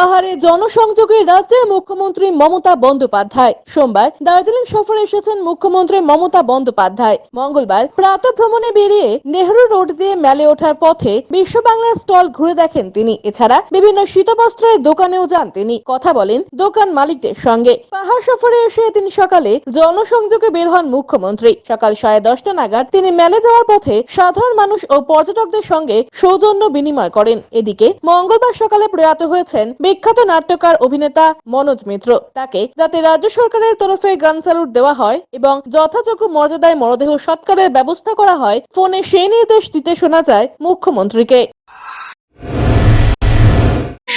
পাহাড়ে জনসংযোগে রাজ্যের মুখ্যমন্ত্রী মমতা বন্দ্যোপাধ্যায়। সোমবার দার্জিলিং সফরে এসেছেন মুখ্যমন্ত্রী মমতা বন্দ্যোপাধ্যায়। মঙ্গলবার প্রাত ভ্রমণে বেরিয়ে নেহরু রোড দিয়ে মেলে ওঠার পথে বিশ্ব বাংলার স্টল ঘুরে দেখেন তিনি। এছাড়া বিভিন্ন শীতবস্ত্রের দোকানেও যান তিনি। কথা বলেন দোকান মালিকদের সঙ্গে। পাহাড় সফরে এসে তিনি সকালে জনসংযোগে বের হন মুখ্যমন্ত্রী। সকাল সাড়ে দশটা নাগাদ তিনি মেলে যাওয়ার পথে সাধারণ মানুষ ও পর্যটকদের সঙ্গে সৌজন্য বিনিময় করেন। এদিকে মঙ্গলবার সকালে প্রয়াত হয়েছেন বিখ্যাত নাট্যকার অভিনেতা মনোজ মিত্র। তাকে যাতে রাজ্য সরকারের তরফে গান স্যালুট দেওয়া হয় এবং যথাযোগ্য মর্যাদায় মরদেহ সৎকারের ব্যবস্থা করা হয়, ফোনে সেই নির্দেশ দিতে শোনা যায় মুখ্যমন্ত্রীকে।